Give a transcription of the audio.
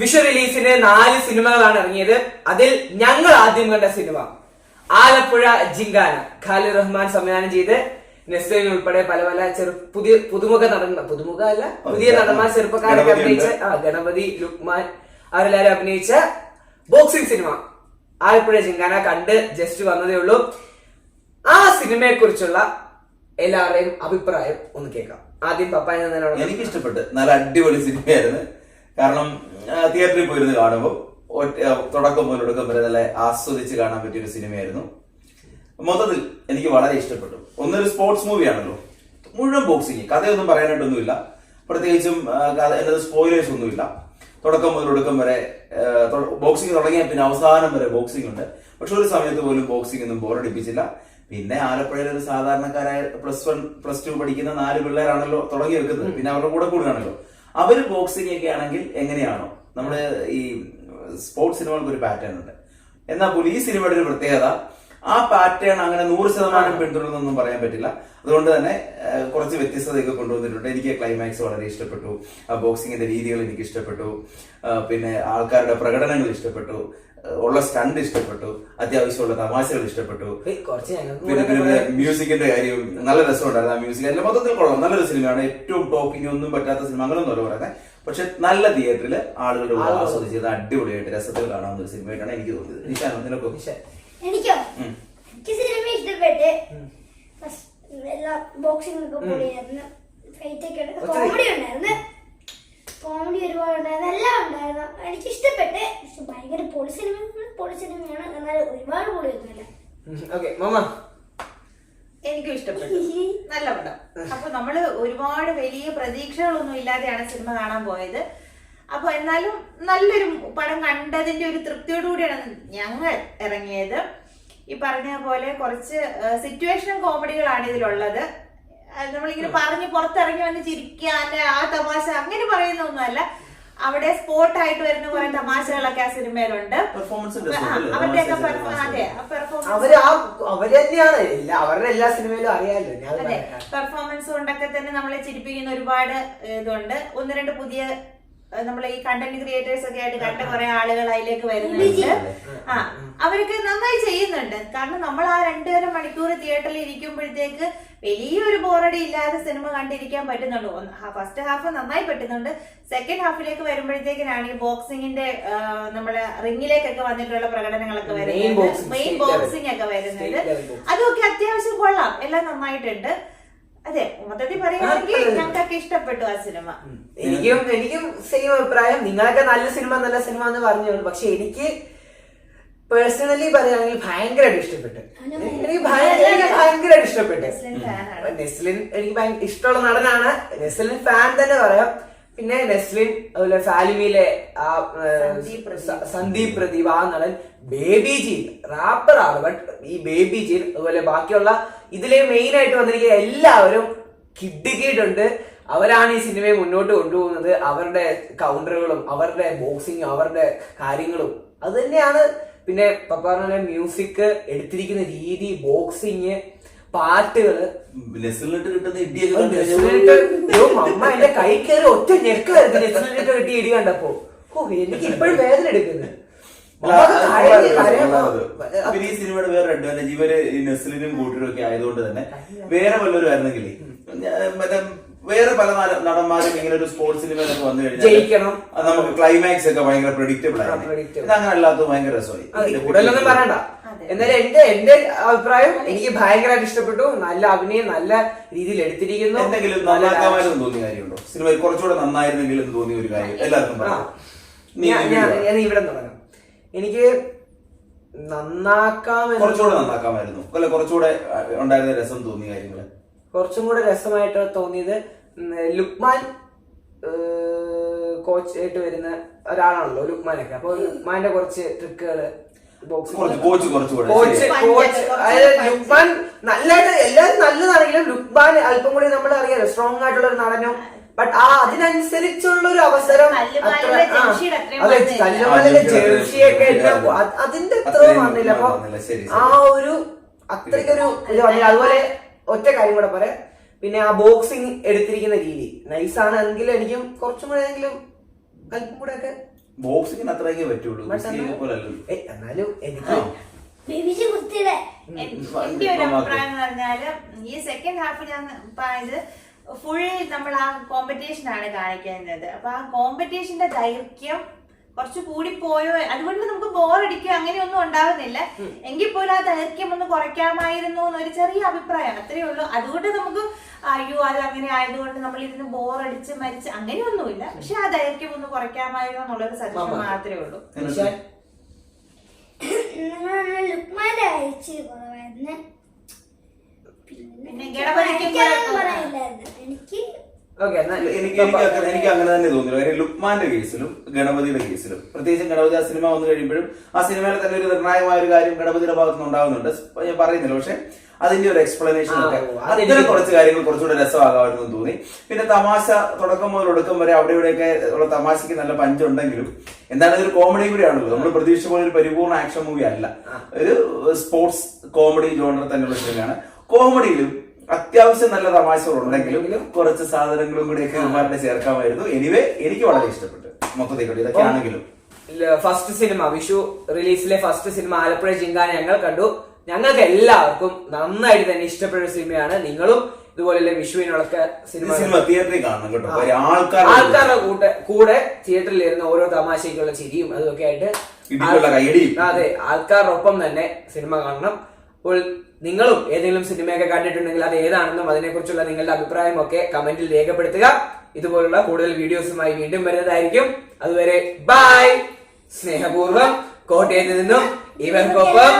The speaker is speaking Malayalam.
വിഷു റിലീസിന് നാല് സിനിമകളാണ് ഇറങ്ങിയത്. അതിൽ ഞങ്ങൾ ആദ്യം കണ്ട സിനിമ ആലപ്പുഴ ജിങ്കാന. ഖാലി റഹ്മാൻ സംവിധാനം ചെയ്ത് നെസ്ലിൻ ഉൾപ്പെടെ പല പല ചെറു പുതിയ പുതുമുഖ നടന്ന പുതുമുഖ അല്ല പുതിയ നടന്മാർ ചെറുപ്പക്കാരൊക്കെ അഭിനയിച്ച ആ ഗണപതി ലുക്മാൻ അവരെല്ലാരും അഭിനയിച്ച ബോക്സിംഗ് സിനിമ ആലപ്പുഴ ജിങ്കാന കണ്ട് ജസ്റ്റ് വന്നതേ ഉള്ളൂ. ആ സിനിമയെ കുറിച്ചുള്ള എല്ലാവരുടെയും അഭിപ്രായം ഒന്ന് കേൾക്കാം. ആദ്യം പപ്പായ എനിക്ക് ഇഷ്ടപ്പെട്ടു നല്ല അടിപൊളി സിനിമയായിരുന്നു. കാരണം തിയേറ്ററിൽ പോയിരുന്ന് കാണുമ്പോൾ തുടക്കം മുതൽ ഒടുക്കം വരെ നല്ല ആസ്വദിച്ച് കാണാൻ പറ്റിയ ഒരു സിനിമയായിരുന്നു. മൊത്തത്തിൽ എനിക്ക് വളരെ ഇഷ്ടപ്പെട്ടു. ഒന്നൊരു സ്പോർട്സ് മൂവിയാണല്ലോ. മുഴുവൻ ബോക്സിങ്. കഥയൊന്നും പറയാനായിട്ടൊന്നുമില്ല. പ്രത്യേകിച്ചും എന്നത് സ്പോയിലേഴ്സ് ഒന്നുമില്ല. തുടക്കം മുതൽ ഒടുക്കം വരെ ബോക്സിംഗ് തുടങ്ങിയ പിന്നെ അവസാനം വരെ ബോക്സിംഗ് ഉണ്ട്. പക്ഷെ ഒരു സമയത്ത് പോലും ബോക്സിംഗ് ഒന്നും ബോറടിപ്പിച്ചില്ല പിന്നെ ആലപ്പുഴയിൽ ഒരു സാധാരണക്കാരായ പ്ലസ് വൺ പ്ലസ് ടു പഠിക്കുന്ന നാല് പിള്ളേരാണല്ലോ തുടങ്ങി വെക്കുന്നത് പിന്നെ അവരുടെ കൂടെ കൂടുകയാണല്ലോ. അവർ ബോക്സിംഗ് ഒക്കെ ആണെങ്കിൽ എങ്ങനെയാണോ? നമ്മുടെ ഈ സ്പോർട്സ് സിനിമകൾക്ക് ഒരു പാറ്റേൺ ഉണ്ട്. എന്നാൽ പോലും ഈ സിനിമയുടെ ഒരു പ്രത്യേകത ആ പാറ്റേൺ അങ്ങനെ നൂറ് ശതമാനം പിന്തുടർന്നൊന്നും പറയാൻ പറ്റില്ല. അതുകൊണ്ട് തന്നെ കുറച്ച് വ്യത്യസ്തതയൊക്കെ കൊണ്ടുവന്നിട്ടുണ്ട്. എനിക്ക് ക്ലൈമാക്സ് വളരെ ഇഷ്ടപ്പെട്ടു. ആ ബോക്സിങ്ങിന്റെ രീതികൾ എനിക്ക് ഇഷ്ടപ്പെട്ടു. പിന്നെ ആൾക്കാരുടെ പ്രകടനങ്ങൾ ഇഷ്ടപ്പെട്ടു. ഉള്ള സ്റ്റണ്ട് ഇഷ്ടപ്പെട്ടു. അത്യാവശ്യമുള്ള തമാശകൾ ഇഷ്ടപ്പെട്ടു. പിന്നെ പിന്നെ മ്യൂസിക്കിന്റെ കാര്യം നല്ല രസമുണ്ടായിരുന്നു. ആ മ്യൂസിക് എല്ലാം മൊത്തത്തിൽ കൊള്ളാം. നല്ലൊരു സിനിമയാണ് ഏറ്റവും ടോപ്പ് ഇനി ഒന്നും പറ്റാത്ത സിനിമകളൊന്നും അങ്ങനെയൊന്നും പറയുന്നത് പക്ഷെ നല്ല തിയേറ്ററിൽ ആളുകളുടെ ആസ്വദിച്ചത് അടിപൊളിയായിട്ട് രസത്തിൽ കാണാവുന്ന ഒരു സിനിമയായിട്ടാണ് എനിക്ക് തോന്നിയത്. നിശാനോ നിനക്കോ നിശാൻ. എനിക്കോ ഉം. എനിക്ക് സിനിമ ഇഷ്ടപ്പെട്ട് ഫസ്റ്റ് എല്ലാ ബോക്സിംഗ് ഒക്കെ പൊളിയായിരുന്നു. ഫൈറ്റ് ഒക്കെ ഉണ്ട് കോമഡി ഉണ്ടായിരുന്നു. കോമഡി ഒരുപാട് ഉണ്ടായിരുന്നു. എല്ലാം ഉണ്ടായിരുന്നു. എനിക്ക് ഇഷ്ടപ്പെട്ട് പക്ഷെ ഭയങ്കര പൊളി സിനിമ പൊളി സിനിമയാണ് എന്നാൽ ഒരുപാട് പൊളിയൊന്നുമില്ല. Okay mama. എനിക്കും ഇഷ്ടപ്പെട്ടു. നല്ല പടം. അപ്പൊ നമ്മൾ ഒരുപാട് വലിയ പ്രതീക്ഷകളൊന്നും ഇല്ലാതെയാണ് സിനിമ കാണാൻ പോയത്. അപ്പൊ എന്നാലും നല്ലൊരു പടം കണ്ടതിന്റെ ഒരു തൃപ്തിയോടുകൂടിയാണ് ഞങ്ങൾ ഇറങ്ങിയത്. ഈ പറഞ്ഞ പോലെ കുറച്ച് സിറ്റുവേഷൻ കോമഡികളാണ് ഇതിലുള്ളത്. നമ്മളിങ്ങനെ പറഞ്ഞ് പുറത്തിറങ്ങി വന്ന് ചിരിക്കാൻ ആ തമാശ അങ്ങനെ പറയുന്ന ഒന്നുമല്ല അവിടെ സ്പോട്ടായിട്ട് വരുന്ന കുറെ തമാശകളൊക്കെ ആ സിനിമയിലുണ്ട്. പെർഫോമൻസ് ആ, അവരുടെയൊക്കെ അതെ അവർ ആ അവർ തന്നെയാണ്. എല്ലാ അവരുടെ എല്ലാ സിനിമയിലും അറിയാലോ ഞാൻ അതെ പെർഫോമൻസ് കൊണ്ടൊക്കെ തന്നെ നമ്മളെ ചിരിപ്പിക്കുന്ന ഒരുപാട് ഇതുണ്ട്. ഒന്ന് രണ്ട് പുതിയ നമ്മൾ ഈ കണ്ടന്റ് ക്രിയേറ്റേഴ്സ് ഒക്കെ ആയിട്ട് കണ്ട കുറെ ആളുകൾ അതിലേക്ക് വരുന്നുണ്ട്. ആ അവരൊക്കെ നന്നായി ചെയ്യുന്നുണ്ട്. കാരണം നമ്മൾ ആ രണ്ടര മണിക്കൂർ തിയേറ്ററിൽ ഇരിക്കുമ്പോഴത്തേക്ക് വലിയൊരു ബോറടി ഇല്ലാതെ സിനിമ കണ്ടിരിക്കാൻ പറ്റുന്നുണ്ട്. ഫസ്റ്റ് ഹാഫ് നന്നായി പറ്റുന്നുണ്ട്. സെക്കൻഡ് ഹാഫിലേക്ക് വരുമ്പോഴത്തേക്കിനാണ് ഈ ബോക്സിങ്ങിന്റെ നമ്മുടെ റിംഗിലേക്കൊക്കെ വന്നിട്ടുള്ള പ്രകടനങ്ങളൊക്കെ വരുന്നുണ്ട് വരുന്നത്. മെയിൻ ബോക്സിംഗ് ഒക്കെ വരുന്നത്. അതൊക്കെ അത്യാവശ്യം കൊള്ളാം. എല്ലാം നന്നായിട്ടുണ്ട്. അതെ മൊത്തത്തിൽ പറയുകയാണെങ്കിൽ ഞങ്ങൾക്കൊക്കെ ഇഷ്ടപ്പെട്ടു ആ സിനിമ. എനിക്കും എനിക്കും സെയിം അഭിപ്രായം. നിങ്ങളൊക്കെ നല്ല സിനിമ നല്ല സിനിമ എന്ന് പറഞ്ഞു പക്ഷെ എനിക്ക് പേഴ്സണലി പറയുകയാണെങ്കിൽ ഭയങ്കരമായിട്ട് ഇഷ്ടപ്പെട്ടു. എനിക്ക് ഭയങ്കര എനിക്ക് ഭയങ്കരമായിട്ട് ഇഷ്ടപ്പെട്ടു. നെസ്ലിൻ എനിക്ക് ഭയങ്കര ഇഷ്ടമുള്ള നടനാണ്. നെസ്ലിൻ ഫാൻ തന്നെ പറയാം. പിന്നെ നെസ്ലിൻ അതുപോലെ ഫാലിമിയിലെ ആ സന്ദീപ് പ്രദീപ്. ആ നടൻ ബേബി ജീൻ റാപ്പർ ആണ്. ബട്ട് ഈ ബേബി ജീൻ അതുപോലെ ബാക്കിയുള്ള ഇതിലെ മെയിൻ ആയിട്ട് വന്നിരിക്കുന്ന എല്ലാവരും കിഡ്ഡിക്കിയിട്ടുണ്ട് അവരാണ് ഈ സിനിമയെ മുന്നോട്ട് കൊണ്ടുപോകുന്നത്. അവരുടെ കൗണ്ടറുകളും അവരുടെ ബോക്സിങ്ങും അവരുടെ കാര്യങ്ങളും. അത് തന്നെയാണ് പിന്നെ പപ്പാറിന്റെ മ്യൂസിക് എടുത്തിരിക്കുന്ന രീതി ബോക്സിങ് പാട്ടുകൾ. നെസിലിട്ട് കിട്ടുന്ന അമ്മ എന്റെ കൈ കയറി ഒറ്റ ഞെക്കായിരുന്നു നെസ്ലിനിട്ട് കിട്ടി ഇടി കണ്ടപ്പോ. ഓ എനിക്ക് ഇപ്പോഴും വേദന എടുക്കുന്നത്. പിന്നെ ഈ സിനിമയുടെ വേറെ അഡ്വാന്റേജ് ഇവർ ഈ നെസ്ലിനും കൂട്ടരും ഒക്കെ ആയതുകൊണ്ട് തന്നെ വേറെ വല്ലവരും ആയിരുന്നെങ്കിൽ മറ്റേ വേറെ പല നട- നടന്മാരും ഇങ്ങനെ ഒരു സ്പോർട്സ് സിനിമ വന്നു കഴിഞ്ഞാൽ ജയിക്കണം. അത് നമുക്ക് ക്ലൈമാക്സ് ഒക്കെ ഭയങ്കര പ്രഡിക്റ്റബിൾ ആണ്. ഇത് അങ്ങനെ അല്ലാത്തത് ഭയങ്കര രസമായി. കൂടുതലൊന്നും പറയണ്ട. എന്നാലും എന്റെ എന്റെ അഭിപ്രായം എനിക്ക് ഭയങ്കരമായിട്ട് ഇഷ്ടപ്പെട്ടു. നല്ല അഭിനയം നല്ല രീതിയിൽ എടുത്തിരിക്കുന്നു. എന്തെങ്കിലും നന്നാക്കാമായിരുന്നു തോന്നിയ കാര്യമുണ്ടോ? സിനിമ കുറച്ചുകൂടെ നന്നായിരുന്നെങ്കിൽ എന്ന് തോന്നിയ ഒരു കാര്യം. എല്ലാവർക്കും. പറയാം. ഞാൻ ഇവിടെ തുടങ്ങാം എനിക്ക് നന്നാക്കാമെന്ന് കുറച്ചുകൂടെ നന്നാക്കാമായിരുന്നു. അല്ല കുറച്ചുകൂടെ ഉണ്ടായിരുന്ന രസം തോന്നിയ കാര്യങ്ങൾ? കുറച്ചും കൂടെ രസമായിട്ട് തോന്നിയത്. ലുക്മാൻ കോച്ച് ആയിട്ട് വരുന്ന ഒരാളാണല്ലോ ലുക്മാനൊക്കെ. അപ്പൊ ലുക്മാന്റെ കുറച്ച് ട്രിക്കുകൾ കുറച്ച് കോച്ച് കോച്ച് അതായത്. ലുക്മാൻ നല്ലതായിട്ട് എല്ലാവരും നല്ലതാണെങ്കിലും ലുക്മാൻ അല്പം കൂടി നമ്മൾ അറിയാലോ സ്ട്രോങ് ആയിട്ടുള്ള ഒരു നടനും. ബട്ട് ആ അതിനനുസരിച്ചുള്ള ഒരു അവസരം അതെ ജംഷീഡ് ജേഴ്സിയൊക്കെ അതിന്റെ അത്ര അത്രയും വന്നില്ല. അപ്പൊ. ആ ഒരു അത്രയ്ക്കൊരു ഇത് വന്നില്ല. അതുപോലെ ഒറ്റ കാര്യം കൂടെ പറയാം. പിന്നെ ആ ബോക്സിങ് എടുത്തിരിക്കുന്ന രീതി. നൈസാണ് എങ്കിലും എനിക്കും കുറച്ചും കൂടെ എങ്കിലും അല്പം കൂടെ ഒക്കെ ബോക്സിങ്ങിന് അത്രയൊക്കെ പറ്റുള്ളൂ. എന്നാലും- എനിക്ക്. ബേബിജി കുത്തിയുടെ. എന്റെ ഒരു അഭിപ്രായം എന്ന് പറഞ്ഞാൽ ഈ സെക്കൻഡ് ഹാഫ് ഞാൻ പറഞ്ഞത് ഫുൾ നമ്മൾ ആ കോമ്പറ്റീഷൻ ആണ് കാണിക്കുന്നത് അപ്പൊ ആ കോമ്പറ്റീഷന്റെ ദൈർഘ്യം കുറച്ച് കൂടി പോയോ അതുകൊണ്ട് നമുക്ക് ബോറടിക്കുക അങ്ങനെയൊന്നും ഉണ്ടാകുന്നില്ല എങ്കിൽ പോലും ആ ദൈർഘ്യം ഒന്ന് കുറയ്ക്കാമായിരുന്നു എന്നൊരു ചെറിയ അഭിപ്രായം അത്രയേ ഉള്ളൂ അതുകൊണ്ട് നമുക്ക് അയ്യോ അത് അങ്ങനെ ആയതുകൊണ്ട് നമ്മൾ ഇരുന്ന് ബോറടിച്ച് മരിച്ച് അങ്ങനെയൊന്നുമില്ല പക്ഷെ ആ ദൈർഘ്യം ഒന്ന് കുറയ്ക്കാമായിരുന്നു എന്നുള്ളൊരു സജഷൻ മാത്രമേ ഉള്ളൂ പിന്നെ ഗണപതിക്ക് എനിക്കതൊന്നും പറയാനില്ലായിരുന്നു എനിക്ക് okay, എന്നാ എനിക്ക് എനിക്ക് അങ്ങനെ- എനിക്ക് അങ്ങനെ തന്നെ തോന്നുന്നു കാര്യം ലുക്മാന്റെ കേസിലും ഗണപതിയുടെ കേസിലും പ്രത്യേകിച്ചും ഗണപതി ആ സിനിമ വന്നു കഴിയുമ്പോഴും ആ സിനിമയിലെ തന്നെ ഒരു നിർണായകമായ ഒരു കാര്യം ഗണപതിയുടെ ഭാഗത്ത് നിന്ന് ഉണ്ടാകുന്നുണ്ട് ഞാൻ പറയുന്നില്ല പക്ഷെ അതിന്റെ ഒരു എക്സ്പ്ലനേഷൻ ഒക്കെ. അത്തരം കുറച്ച് കാര്യങ്ങൾ കുറച്ചുകൂടെ രസമാകാമായിരുന്നു തോന്നി. പിന്നെ തമാശ തുടക്കം മുതൽ ഒടുക്കം വരെ അവിടെ ഇവിടെയൊക്കെ ഉള്ള തമാശക്ക് നല്ല പഞ്ചുണ്ടെങ്കിലും എന്താണ് ഇതൊരു കോമഡി കൂടിയാണല്ലോ നമ്മൾ പ്രതീക്ഷിച്ച പോലെ ഒരു പരിപൂർണ ആക്ഷൻ മൂവി അല്ല. ഒരു സ്പോർട്സ് കോമഡി ജോണർ തന്നെയുള്ള സിനിമയാണ് കോമഡിയിലും അത്യാവശ്യം നല്ല തമാശകളുണ്ടെങ്കിലും കുറച്ച് സാധനങ്ങളും കൂടിയൊക്കെ ഇവന്മാരുടെ ചേർക്കാമായിരുന്നു. എനിവേ എനിക്ക് വളരെ ഇഷ്ടപ്പെട്ടു. മൊത്തത്തിൽ ഇതൊക്കെ ആണെങ്കിലും. ഫസ്റ്റ് സിനിമ വിഷു റിലീസിലെ ഫസ്റ്റ് സിനിമ ആലപ്പുഴ ചിങ്കാന ഞങ്ങൾ കണ്ടു. ഞങ്ങൾക്ക് എല്ലാവർക്കും നന്നായിട്ട് തന്നെ ഇഷ്ടപ്പെട്ട സിനിമയാണ് നിങ്ങളും ഇതുപോലെ വിഷുവിനൊക്കെ സിനിമ സിനിമ തിയേറ്ററിൽ കാണണം കേട്ടോ. ആൾക്കാരുടെ കൂടെ. കൂടെ തിയേറ്ററിൽ ഇരുന്ന ഓരോ തമാശയ്ക്കുള്ള ചിരിയും അതൊക്കെ ആയിട്ട്. അതെ ആൾക്കാരുടെ ഒപ്പം തന്നെ സിനിമ കാണണം. അപ്പോൾ നിങ്ങളും ഏതെങ്കിലും സിനിമയൊക്കെ കണ്ടിട്ടുണ്ടെങ്കിൽ അത് ഏതാണെന്നും അതിനെക്കുറിച്ചുള്ള നിങ്ങളുടെ അഭിപ്രായമൊക്കെ കമന്റിൽ രേഖപ്പെടുത്തുക. ഇതുപോലുള്ള കൂടുതൽ വീഡിയോസുമായി വീണ്ടും വരുന്നതായിരിക്കും. അതുവരെ ബൈ സ്നേഹപൂർവം കോട്ടയത്ത് നിന്നും ഇവർക്കൊപ്പം